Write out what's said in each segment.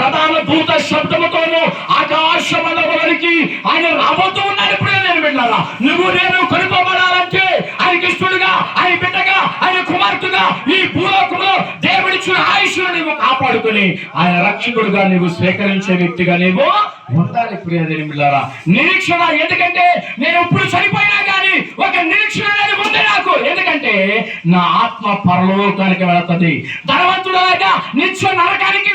ప్రధాన దూత శబ్దముతోను ఆకాశమండలానికి ఆయన రాబోతూ ఉన్నాడు. ఇప్పుడే నేను విన్నారా? నువ్వు నేను కొనుక్కోబడాలంటే ఆయన ఇష్టడుగా ఆయన బిడ్డగా ఆయన కుమార్తెగా ఈ భూలోకంలో దేవుడిచ్చిన ఆయుష్ను నీవు కాపాడుకుని ఆయన రక్షకుడుగా నీవు స్వీకరించే వ్యక్తిగా నీవు ఉండాలి. ప్రియదేని మిల్లారా నిరీక్షణ ఎందుకంటే నేను ఇప్పుడు చనిపోయినా కానీ ఒక నిరీక్షణ అనేది ఉంది నాకు. ఎందుకంటే నా ఆత్మ పరలోకానికి వెళుతుంది. ధనవంతుడు నిత్య నరకానికి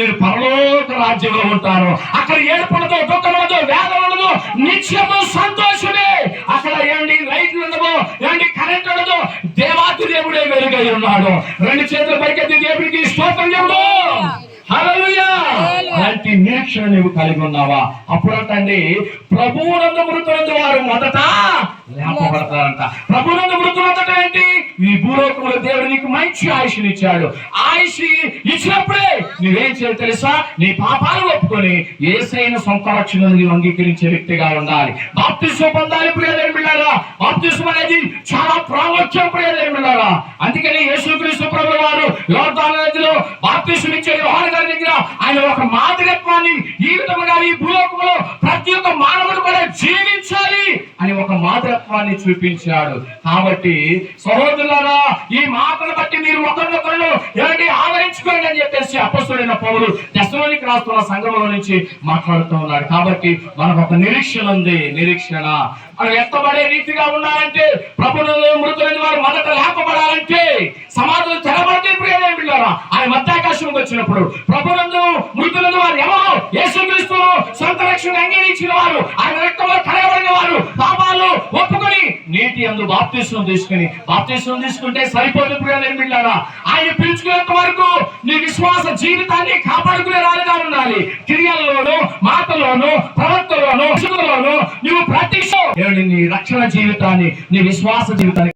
నేను పరలోక రాజ్యంలో ఉంటాను. అక్కడ ఏడుపు ఉండదు దుఃఖం ఉండదు వేదన ఉండదు నిత్యము సంతోషమే. అక్కడ ఏమండి లైట్లు ఉండవు ఏమండి కరెంట్ ఉండదు. దేవాతి దేవుడే వెలుగై ఉన్నాడు. రెండు చేతుల పైకెత్తి దేవుడికి స్తోత్రం హల్లెలూయా. అలాంటి నిరీక్షణ నువ్వు కలిగి ఉన్నావా? అప్పుడంటండి ప్రభువునందు మృతులందు వారు మొదట లేపబడతారంట. ప్రభువునందు మృతులందట ఏంటి? ఈ భూలోకంలో దేవుడు నీకు మంచి ఆయుష్నిచ్చాడు ఆయుష్ ఇచ్చినప్పుడే నువ్వేం చేయాలి తెలుసా? నీ పాపాలు ఒప్పుకొని ఏసైన సొంత రక్షణను నీవు అంగీకరించే వ్యక్తిగా ఉండాలి. బాప్తిస్వ పొందాలి ప్రియదేవి బిడ్డారా బాప్తిస్మ అనేది చాలా ప్రాముఖ్యం ప్రియదేవి బిడ్డారా అందుకని యేసుక్రీస్తు ప్రభు వారు యోర్దాను నదిలో బాప్తిస్మ ఇచ్చే యోహాను గారి దగ్గర ఆయన ఒక మాదిరత్వాన్ని ఈ విధముగా ఈ భూలోకంలో ప్రతి ఒక్క మానవుడు కూడా జీవించాలి. అని ఒక మాతృత్వాన్ని చూపించాడు. కాబట్టి సహోదరులారా ఈ మాటను బట్టి మీరు ఒకరినొకరు ఏంటి ఆదరించుకోండి అని చెప్పేసి అపస్తుడైన పౌరులు దశలోనికి రాస్తున్న సంఘంలో నుంచి మాట్లాడుతూ ఉన్నాడు. కాబట్టి మనకు ఒక నిరీక్షణ ఉంది. నిరీక్షణ. మనం ఎత్తబడే రీతిగా ఉండాలంటే ప్రభుత్వంలో మృతులైన వారు మొదట లేపబడాలంటే సమాజం తెరబడితే ప్రియమైన పిల్లరా ఆయన మధ్యాకాశంకి వచ్చినప్పుడు ప్రభునందు మృతులందు వారు ఎవరు? యేసుక్రీస్తు సొంత రక్షణ అంగీకరించిన వారు. ఆయన రక్తంలో నీటి అందులో బాప్తీసం తీసుకుని బాప్తీసం తీసుకుంటే సరిపోదు ప్రియమైన ఆయన పిలుచుకునేంత వరకు నీ విశ్వాస జీవితాన్ని కాపాడుకునే రాలుగా ఉండాలి. క్రియల్లోను మాటలోను ప్రవర్తనలోను నువ్వు ప్రతి నీ రక్షణ జీవితాన్ని నీ విశ్వాస జీవితాన్ని